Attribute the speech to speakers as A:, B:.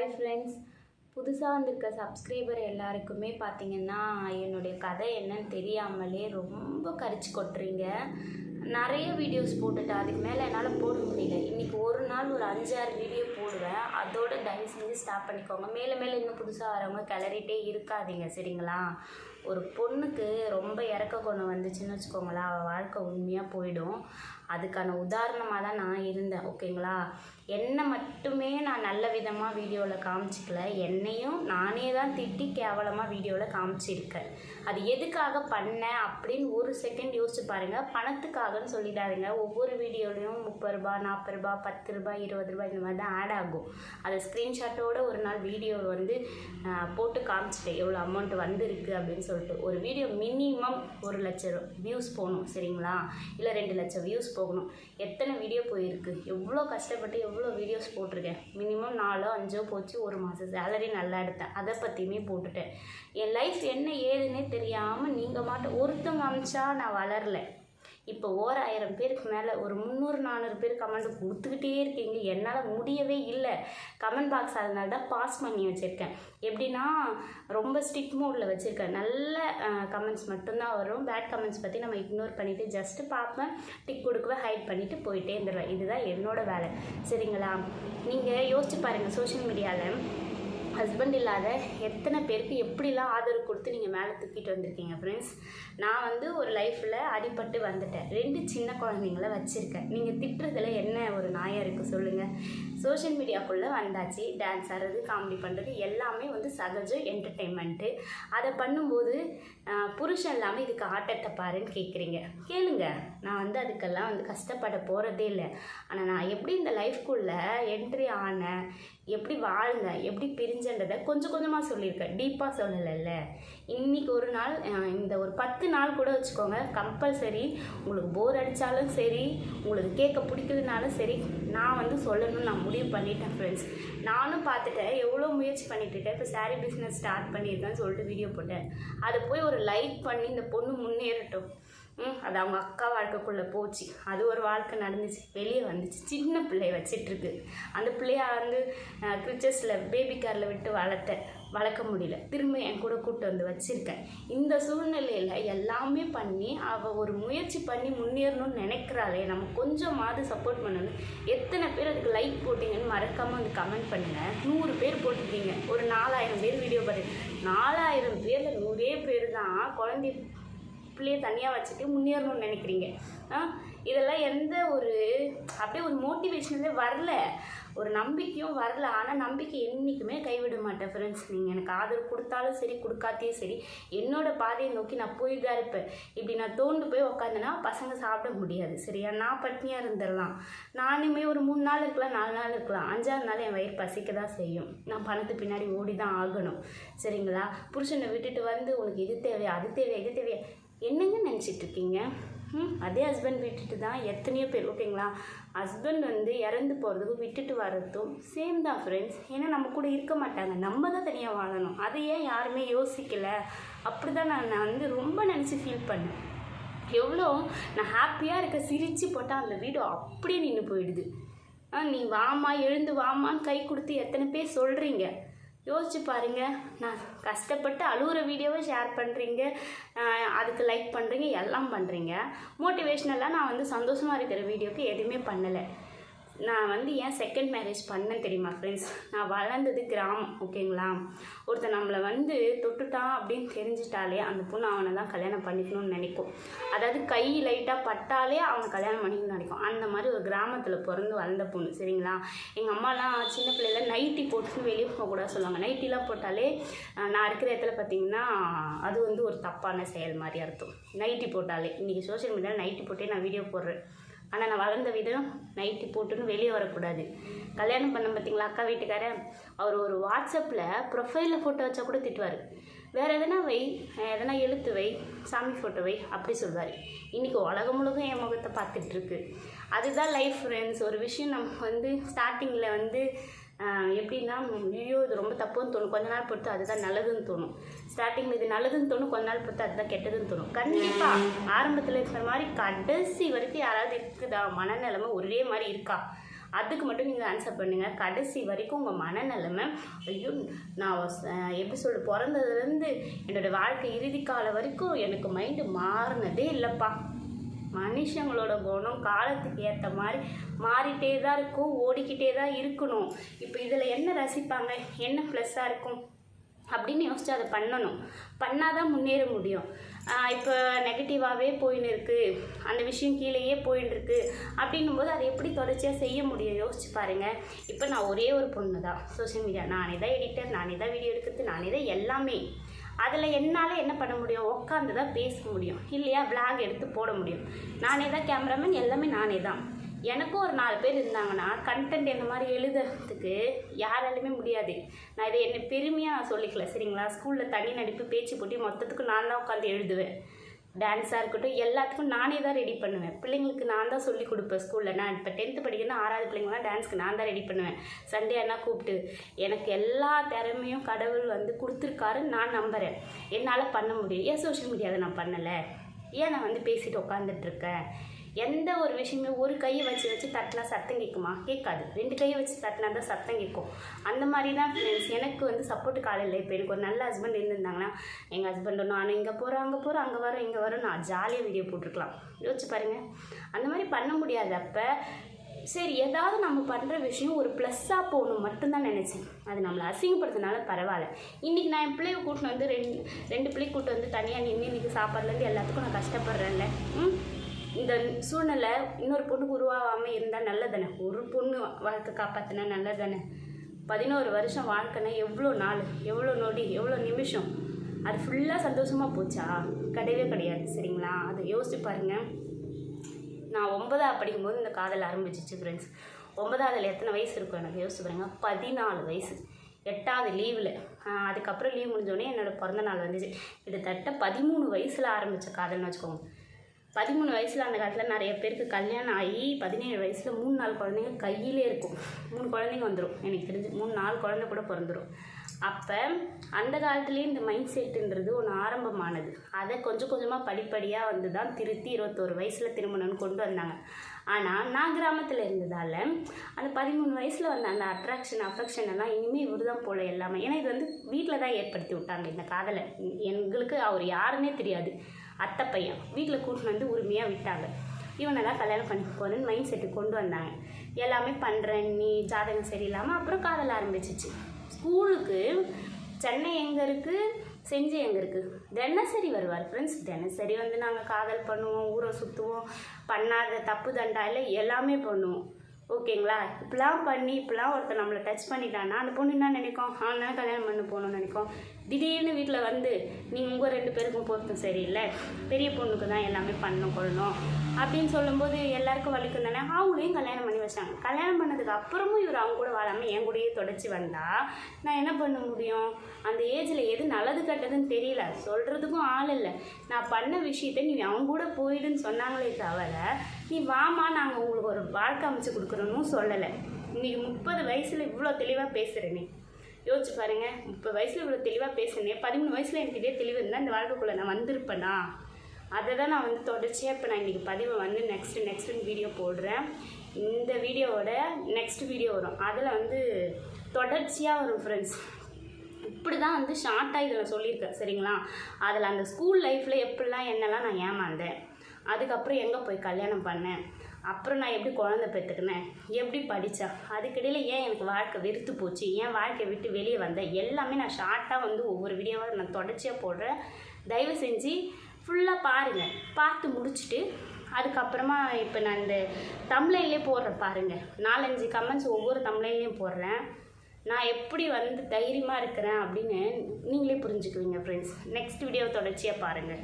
A: Hi friends புதுசாக வந்திருக்க subscriber எல்லாருக்குமே பார்த்தீங்கன்னா என்னுடைய கதை என்னன்னு தெரியாமலே ரொம்ப கரிச்சு கொட்டுறீங்க. நிறைய வீடியோஸ் போட்டுட்டேன். அதுக்கு மேலே என்னால் போட முடியல. இன்றைக்கி ஒரு நாள் ஒரு அஞ்சாறு வீடியோ போடுவேன். அதோட தயவு செஞ்சு ஸ்டாப் பண்ணிக்கோங்க. மேலே மேலே இன்னும் புதுசாக வரவங்க கிளறிட்டே இருக்காதீங்க சரிங்களா? ஒரு பொண்ணுக்கு ரொம்ப இறக்க கொண்டு வந்துச்சுன்னு வச்சுக்கோங்களேன். அவள் வாழ்க்கை உண்மையாக போயிடும். அதுக்கான உதாரணமாக தான் நான் இருந்தேன் ஓகேங்களா? என்னை மட்டுமே நான் நல்ல விதமாக வீடியோவில் காமிச்சிக்கல. என்னையும் நானே தான் திட்டி கேவலமாக வீடியோவில் காமிச்சிருக்கேன். அது எதுக்காக பண்ணேன் அப்படின்னு ஒரு செகண்ட் யோசிச்சு பாருங்கள் பணத்துக்காகன்னு சொல்லிடாதுங்க. ஒவ்வொரு வீடியோலையும் முப்பது ரூபா நாற்பது ரூபா பத்து ரூபா இருபது ரூபாய் இந்த மாதிரி தான் ஆட் ஆகும். அதை ஸ்க்ரீன்ஷாட்டோட ஒரு நாள் வீடியோ வந்து போட்டு காமிச்சிட்டேன். எவ்வளோ அமௌண்ட் வந்திருக்கு அப்படின்னு சொல்லிட்டு. ஒரு வீடியோ மினிமம் ஒரு லட்சம் வியூஸ் போகணும் சரிங்களா? இல்லை ரெண்டு லட்சம் வியூஸ் போகணும். எத்தனை வீடியோ போயிருக்கு? எவ்வளோ கஷ்டப்பட்டு எவ்வளோ வீடியோஸ் போட்டிருக்கேன்? மினிமம் நாலோ அஞ்சோ போச்சு ஒரு மாதம் சேலரி நல்லா எடுத்தேன். அதை பற்றியுமே போட்டுட்டேன். என் லைஃப் என்ன ஏதுன்னே தெரியாமல் நீங்கள் மாட்ட ஒருத்தவங்க அமிச்சா நான் வளரல. இப்போ ஓர் ஆயிரம் பேருக்கு மேலே ஒரு முந்நூறு நானூறு பேர் கமெண்ட் கொடுத்துக்கிட்டே இருக்கீங்க. என்னால் முடியவே இல்லை. கமெண்ட் பாக்ஸ் அதனால தான் பாஸ் பண்ணி வச்சுருக்கேன். எப்படின்னா ரொம்ப ஸ்ட்ரிக்ட் மோடில் வச்சுருக்கேன். நல்ல கமெண்ட்ஸ் மட்டும்தான் வரும். பேட் கமெண்ட்ஸ் பற்றி நம்ம இக்னோர் பண்ணிவிட்டு ஜஸ்ட்டு பார்ப்பேன் டிக் கொடுக்குவேன் ஹைட் பண்ணிவிட்டு போயிட்டே இருந்துடுவேன் இதுதான் என்னோடய வேலை. சரிங்களா? நீங்கள் யோசிச்சு பாருங்கள் சோஷியல் மீடியாவில் ஹஸ்பண்ட் இல்லாத எத்தனை பேருக்கு எப்படிலாம் ஆதரவு கொடுத்து நீங்கள் மேலே தூக்கிட்டு வந்திருக்கீங்க ஃப்ரெண்ட்ஸ் நான் வந்து ஒரு லைஃப்பில் அடிபட்டு வந்துட்டேன். ரெண்டு சின்ன குழந்தைங்கள வச்சுருக்கேன். நீங்கள் திட்டுறதுல என்ன ஒரு நாயாக இருக்குது சொல்லுங்கள் சோஷியல் மீடியாக்குள்ளே வந்தாச்சு டான்ஸ் ஆடுறது காமெடி பண்ணுறது எல்லாமே வந்து சகஜம் என்டர்டெயின்மெண்ட்டு அதை பண்ணும்போது புருஷன் இல்லாமல் இதுக்கு ஆட்டத்தை பாருன்னு கேட்குறீங்க கேளுங்க. நான் வந்து அதுக்கெல்லாம் வந்து கஷ்டப்பட போகிறதே இல்லை. ஆனால் நான் எப்படி இந்த லைஃப்குள்ளே என்ட்ரி ஆனேன் எப்படி வாழ்ந்தேன் எப்படி பிரிஞ்சன்றதை கொஞ்சம் கொஞ்சமாக சொல்லியிருக்கேன். டீப்பாக சொல்லலைல்ல. இன்னைக்கு ஒரு நாள் இந்த ஒரு பத்து நாள் கூட வச்சுக்கோங்க கம்பல்சரி உங்களுக்கு போர் அடித்தாலும் சரி உங்களுக்கு கேட்க பிடிக்கலனாலும் சரி நான் வந்து சொல்லணும்னு நான் முடிவு பண்ணிட்டேன் ஃப்ரெண்ட்ஸ் நானும் பார்த்துட்டேன். எவ்வளோ முயற்சி பண்ணிட்டு இருக்கேன் இப்போ சாரீ பிஸ்னஸ் ஸ்டார்ட் பண்ணியிருக்கேன்னு சொல்லிட்டு வீடியோ போட்டேன். அதை போய் ஒரு லைக் பண்ணி இந்த பொண்ணு முன்னேறட்டும். ம் அது அவங்க அக்கா வாழ்க்கைக்குள்ளே போச்சு. அது ஒரு வாழ்க்கை நடந்துச்சு. வெளியே வந்துச்சு. சின்ன பிள்ளைய வச்சிட்ருக்கு அந்த பிள்ளைய வந்து கிரிச்சஸில் பேபி காரில் விட்டு வளர்த்தேன். வளர்க்க முடியல. திரும்ப என் கூட கூப்பிட்டு வந்து வச்சுருக்கேன். இந்த சூழ்நிலையில் எல்லாமே பண்ணி அவள் ஒரு முயற்சி பண்ணி முன்னேறணும்னு நினைக்கிறாளே நம்ம கொஞ்சமாவது சப்போர்ட் பண்ணணும். எத்தனை பேர் அதுக்கு லைக் போட்டிங்கன்னு மறக்காமல் வந்து கமெண்ட் பண்ணுங்கள் நூறு பேர் போட்டிருக்கீங்க. ஒரு நாலாயிரம் பேர் வீடியோ பாருங்க நாலாயிரம் பேரில் நூறே பேர் தான் குழந்தை பிள்ளைய தனியாக வச்சுட்டு முன்னேறணும்னு நினைக்கிறீங்க. இதெல்லாம் எந்த ஒரு அப்படியே ஒரு மோட்டிவேஷனலே வரல. ஒரு நம்பிக்கையும் வரல. ஆனால் நம்பிக்கை என்றைக்குமே கைவிட மாட்டேன் ஃப்ரெண்ட்ஸ் நீங்கள் எனக்கு ஆதரவு கொடுத்தாலும் சரி கொடுக்காத்தையும் சரி என்னோட பாதையை நோக்கி நான் போய் தான் இருப்பேன். இப்படி நான் தோண்டு போய் உக்காந்தேன்னா பசங்க சாப்பிட முடியாது சரியா? நான் பட்னியாக இருந்துடலாம். நானுமே ஒரு மூணு நாள் இருக்கலாம் நாலு நாள் இருக்கலாம். அஞ்சாவது நாள் என் வயிறு பசிக்க தான் செய்யும். நான் பணத்து பின்னாடி ஓடி தான் ஆகணும். சரிங்களா? புருஷனை விட்டுட்டு வந்து உனக்கு இது தேவையா? அது தேவையா? இது தேவையா? என்னங்க நினச்சிட்டு இருக்கீங்க? அதே ஹஸ்பண்ட் விட்டுட்டு தான் எத்தனையோ பேர் ஓகேங்களா ஹஸ்பண்ட் வந்து இறந்து போகிறதுக்கும் விட்டுட்டு வர்றதும் சேம் தான் ஃப்ரெண்ட்ஸ் ஏன்னா நம்ம கூட இருக்க மாட்டாங்க. நம்ம தான் தனியாக வாழணும். அதை ஏன் யாருமே யோசிக்கலை? அப்படி தான் நான் நான் வந்து ரொம்ப நினச்சி ஃபீல் பண்ணேன். எவ்வளோ நான் ஹாப்பியாக இருக்க சிரித்து போட்டால் அந்த வீடு அப்படியே நின்று போயிடுது. ஆ, நீ வாமா எழுந்து வாமான்னு கை கொடுத்து எத்தனை பேர் சொல்கிறீங்க யோசிச்சு பாருங்கள் நான் கஷ்டப்பட்டு அழுகுற வீடியோவை ஷேர் பண்ணுறீங்க அதுக்கு லைக் பண்ணுறீங்க எல்லாம் பண்ணுறீங்க மோட்டிவேஷ்னலாக நான் வந்து சந்தோஷமாக இருக்கிற வீடியோவுக்கு எதுவுமே பண்ணலை. நான் வந்து ஏன் செகண்ட் மேரேஜ் பண்ணேன் தெரியுமா ஃப்ரெண்ட்ஸ் நான் வளர்ந்தது கிராமம் ஓகேங்களா ஒருத்தன் நம்மளை வந்து தொட்டுட்டான் அப்படின்னு தெரிஞ்சிட்டாலே அந்த பொண்ணு அவனை தான் கல்யாணம் பண்ணிக்கணும்னு நினைக்கும். அதாவது கை லைட்டாக பட்டாலே அவனை கல்யாணம் பண்ணிக்கணும்னு நினைக்கும். அந்த மாதிரி ஒரு கிராமத்தில் பிறந்து வளர்ந்த பொண்ணு சரிங்களா? எங்கள் அம்மாலாம் சின்ன பிள்ளையில நைட்டி போட்டு வெளியே போகக்கூடாது சொல்லுவாங்க. நைட்டிலாம் போட்டாலே நான் இருக்கிற இடத்துல பார்த்தீங்கன்னா அது வந்து ஒரு தப்பான செயல் மாதிரி அர்த்தம். நைட்டி போட்டாலே. இன்றைக்கி சோஷியல் மீடியாவில் நைட்டி போட்டே நான் வீடியோ போடுறேன். ஆனால் நான் வளர்ந்த விதம் நைட்டி போட்டுன்னு வெளியே வரக்கூடாது. கல்யாணம் பண்ண பார்த்தீங்களா அக்கா வீட்டுக்காரன் அவர் ஒரு வாட்ஸ்அப்பில் ப்ரொஃபைலில் ஃபோட்டோ வச்சா கூட திட்டுவார். வேறு எதனா வை எதனா எழுத்து வை சாமி ஃபோட்டோ வை அப்படி சொல்வார். இன்றைக்கி உலகம் முழுதும் என் முகத்தை பார்த்துட்ருக்கு அதுதான் லைஃப் ஃப்ரெண்ட்ஸ் ஒரு விஷயம் நம்ம வந்து ஸ்டார்டிங்கில் வந்து எப்படின்னா ஐயோ இது ரொம்ப தப்புன்னு தோணும். கொஞ்ச நாள் பொறுத்து அதுதான் நல்லதுன்னு தோணும். ஸ்டார்டிங்கில் இது நல்லதுன்னு தோணும் கொஞ்ச நாள் பொறுத்து அதுதான் கெட்டதுன்னு தோணும். கண்டிப்பாக ஆரம்பத்தில் இருக்கிற மாதிரி கடைசி வரைக்கும் யாராவது இருக்குதா? மனநிலைமை ஒரே மாதிரி இருக்கா? அதுக்கு மட்டும் நீங்கள் ஆன்சர் பண்ணுங்கள் கடைசி வரைக்கும் உங்கள் மனநிலைமை ஐயோ நான் எப்படி சொல்ல பிறந்ததுலேருந்து என்னோடய வாழ்க்கை இறுதி காலம் வரைக்கும் எனக்கு மைண்டு மாறினதே இல்லைப்பா. மனுஷங்களோட குணம் காலத்துக்கு ஏற்ற மாதிரி மாறிட்டே தான் இருக்கும் ஓடிக்கிட்டே தான் இருக்கணும். இப்போ இதில் என்ன ரசிப்பாங்க? என்ன ப்ளஸ்ஸாக இருக்கும்? அப்படின்னு யோசிச்சு அதை பண்ணணும். பண்ணால் தான் முன்னேற முடியும். இப்போ நெகட்டிவாகவே போயின்னு இருக்குது அந்த விஷயம் கீழேயே போயின்னு இருக்கு அப்படின்னும் போது அதை எப்படி தொடர்ச்சியாக செய்ய முடியும்? யோசிச்சு பாருங்கள் இப்போ நான் ஒரே ஒரு பொண்ணு தான் சோஷியல் மீடியா நானே தான் எடிட்டர் நானே தான் வீடியோ எடுக்கிறது நானே தான் எல்லாமே. அதில் என்னால் என்ன பண்ண முடியும்? உட்காந்து தான் பேச முடியும். இல்லையா? விளாக் எடுத்து போட முடியும். நானே தான் கேமராமேன் எல்லாமே நானே தான். எனக்கும் ஒரு நாலு பேர் இருந்தாங்கன்னா கண்டென்ட் இந்த மாதிரி எழுதுறதுக்கு யாராலுமே முடியாது. நான் இதை என்ன பெருமையாக நான் சொல்லிக்கல சரிங்களா? ஸ்கூலில் தனி நடிப்பு பேச்சு போட்டி மொத்தத்துக்கு நான் தான் உட்காந்து எழுதுவேன். டான்ஸாக இருக்கட்டும் எல்லாத்துக்கும் நானே தான் ரெடி பண்ணுவேன். பிள்ளைங்களுக்கு நான் தான் சொல்லி கொடுப்பேன் ஸ்கூலில் நான் இப்போ டென்த்து படிக்கணும் ஆறாவது பிள்ளைங்களாம் டான்ஸ்க்கு நான் தான் ரெடி பண்ணுவேன். சண்டே அண்ணா கூப்பிட்டு எனக்கு எல்லா திறமையும் கடவுள் வந்து கொடுத்துருக்காருன்னு நான் நம்புகிறேன் என்னால் பண்ண முடியும். ஏன் சோஷியல் மீடியாவில் நான் பண்ணலை? ஏன் நான் வந்து பேசிட்டு உட்காந்துட்ருக்கேன் எந்த ஒரு விஷயமே ஒரு கையை வச்சு வச்சு தட்டினா சத்தம் கேட்குமா? கேட்காது. ரெண்டு கையை வச்சு தட்டினா தான் சத்தம் கேட்கும். அந்த மாதிரி தான் ஃப்ரெண்ட்ஸ் எனக்கு வந்து சப்போர்ட்டு காலையில் இப்போ எனக்கு ஒரு நல்ல ஹஸ்பண்ட் இருந்திருந்தாங்கன்னா எங்கள் ஹஸ்பண்டும் நான் இங்கே போகிறேன் அங்கே போகிறோம் அங்கே வரோம் இங்கே வரோம் நான் ஜாலியாக வீடியோ போட்டிருக்கலாம். யோசிச்சு பாருங்கள் அந்த மாதிரி பண்ண முடியாது. அப்போ சரி ஏதாவது நம்ம பண்ணுற விஷயம் ஒரு ப்ளஸ்ஸாக போகணும் மட்டும்தான் நினச்சேன். அது நம்மளை அசிங்கப்படுறதுனால பரவாயில்ல. இன்றைக்கி நான் என் பிள்ளைய கூட்டின்னு வந்து ரெண்டு ரெண்டு பிள்ளைக்கு கூட்டு வந்து தனியாக நின்று இன்றைக்கி சாப்பாடுலேருந்து எல்லாத்துக்கும் நான் கஷ்டப்படுறேன்ல. ம்? இந்த சூழ்நிலை இன்னொரு பொண்ணுக்கு உருவாகாமல் இருந்தால் நல்லதானே ஒரு பொண்ணு வாழ்க்கை காப்பாற்றினா நல்லதானே பதினோரு வருஷம் வாழ்க்கைனா எவ்வளோ நாள் எவ்வளோ நொடி எவ்வளோ நிமிஷம்? அது ஃபுல்லாக சந்தோஷமாக போச்சா? கிடையவே கிடையாது சரிங்களா? அதை யோசிச்சு பாருங்கள் நான் ஒன்பதாவது படிக்கும்போது இந்த காதல் ஆரம்பிச்சிச்சு ஃப்ரெண்ட்ஸ் ஒன்பதாவதுல எத்தனை வயசு இருக்கும் எனக்கு? யோசிச்சு பாருங்க. பதினாலு வயசு. எட்டாவது லீவில் அதுக்கப்புறம் லீவ் முடிஞ்சோடனே என்னோட பிறந்த நாள் வந்துச்சு. கிட்டத்தட்ட பதிமூணு வயசில் ஆரம்பித்த காதல்னு வச்சுக்கோங்க. பதிமூணு வயசில் அந்த காலத்தில் நிறைய பேருக்கு கல்யாணம் ஆகி பதினேழு வயசில் மூணு நாலு குழந்தைங்க கையிலே இருக்கும். மூணு குழந்தைங்க வந்துடும் எனக்கு தெரிஞ்சு மூணு நாலு குழந்தை கூட பிறந்துடும் அப்போ அந்த காலத்துலேயே இந்த மைண்ட் செட்டுன்றது ஒன்று ஆரம்பமானது. அதை கொஞ்சம் கொஞ்சமாக படிப்படியாக வந்து தான் திருத்தி இருபத்தோரு வயசில் திருமணம்னு கொண்டு வந்தாங்க. ஆனால் நான் கிராமத்தில் இருந்ததால் அந்த பதிமூணு வயசில் வந்த அந்த அட்ராக்ஷன் அஃபெக்ஷன் எல்லாம் இனிமேல் இவர் தான் போல எல்லாமே. ஏன்னா இது வந்து வீட்டில் தான் ஏற்படுத்தி விட்டாங்க இந்த காதலை. எங்களுக்கு அவர் யாருன்னே தெரியாது. அத்தை பையன். வீட்டில் கூட்டின்னு வந்து உரிமையாக விட்டாங்க. இவனை தான் கல்யாணம் பண்ணிக்க போகிறேன்னு மைண்ட் செட்டு கொண்டு வந்தாங்க. எல்லாமே பண்ணுறேன் நீ ஜாதகம் சரியில்லாமல் அப்புறம் காதல் ஆரம்பிச்சிச்சு. ஸ்கூலுக்கு சென்னை எங்கே இருக்குது செஞ்சி எங்கே இருக்குது தினசரி வருவார் ஃப்ரெண்ட்ஸ் தினசரி வந்து நாங்கள் காதல் பண்ணுவோம் ஊரை சுற்றுவோம் பண்ணாத தப்பு தண்டா இல்லை எல்லாமே பண்ணுவோம். ஓகேங்களா? இப்படிலாம் பண்ணி இப்படிலாம் ஒருத்தர் நம்மளை டச் பண்ணிட்டான்னா அந்த பொண்ணு என்ன நினைக்கும்? அவன் தான் கல்யாணம் பண்ண போகணும்னு நினைக்கும். திடீர்னு வீட்டில் வந்து நீங்கள் உங்கள் ரெண்டு பேருக்கும் பொருத்தம் சரியில்லை. பெரிய பொண்ணுக்கு தான் எல்லாமே பண்ணணும் கொள்ளணும். அப்படின்னு சொல்லும்போது எல்லாருக்கும் வலிக்கும் தானே? அவங்களையும் கல்யாணம் பண்ணி வச்சாங்க. கல்யாணம் பண்ணதுக்கு அப்புறமும் இவர் அவங்க கூட வாழாமல் என் கூடயே தொடச்சி வந்தால் நான் என்ன பண்ண முடியும்? அந்த ஏஜில் எது நல்லது கெட்டதுன்னு தெரியல. சொல்கிறதுக்கும் ஆள் இல்லை. நான் பண்ண விஷயத்த நீ அவங்க கூட போயிடுன்னு சொன்னாங்களே தவிர நீ வாமா நாங்கள் உங்களுக்கு ஒரு வாழ்க்கை அமைச்சு கொடுக்குறோன்னு சொல்லலை. இன்றைக்கி முப்பது வயசில் இவ்வளோ தெளிவாக பேசுகிறேனே யோசிச்சு பாருங்க. முப்பது வயசில் இவ்வளோ தெளிவாக பேசினேன் பதிமூணு வயசில் எனக்கு இதே தெளிவு இருந்தால் இந்த வாழ்க்கைக்குள்ளே நான் வந்திருப்பேனா? அதை தான் நான் வந்து தொடர்ச்சியாக இப்போ நான் இன்றைக்கி பதிவை வந்து நெக்ஸ்ட்டு நெக்ஸ்ட்டு வீடியோ போடுறேன். இந்த வீடியோவோட நெக்ஸ்ட் வீடியோ வரும். அதில் வந்து தொடர்ச்சியாக வரும் ஃப்ரெண்ட்ஸ் இப்படி தான் வந்து ஷார்ட்டாக இதில் சொல்லியிருக்கேன் சரிங்களா? அதில் அந்த ஸ்கூல் லைஃப்பில் எப்படிலாம் என்னெல்லாம் நான் ஏமாந்தேன். அதுக்கப்புறம் எங்கே போய் கல்யாணம் பண்ணேன்? அப்புறம் நான் எப்படி குழந்தை பெற்றுக்கினேன்? எப்படி படித்தேன் அதுக்கிடையில் ஏன் எனக்கு வாழ்க்கை வெறுத்து போச்சு? ஏன் வாழ்க்கையை விட்டு வெளியே வந்தேன்? எல்லாமே நான் ஷார்ட்டாக வந்து ஒவ்வொரு வீடியோவாக நான் தொடர்ச்சியாக போடுறேன். தயவு செஞ்சு ஃபுல்லாக பாருங்கள் பார்த்து முடிச்சுட்டு அதுக்கப்புறமா இப்போ நான் இந்த தம்ளைன்லேயே போடுறேன் பாருங்கள் நாலஞ்சு கமெண்ட்ஸ் ஒவ்வொரு தமிழ்லேயும் போடுறேன். நான் எப்படி வந்து தைரியமாக இருக்கிறேன் அப்படின்னு நீங்களே புரிஞ்சுக்குவீங்க ஃப்ரெண்ட்ஸ் நெக்ஸ்ட் வீடியோ தொடர்ச்சியாக பாருங்கள்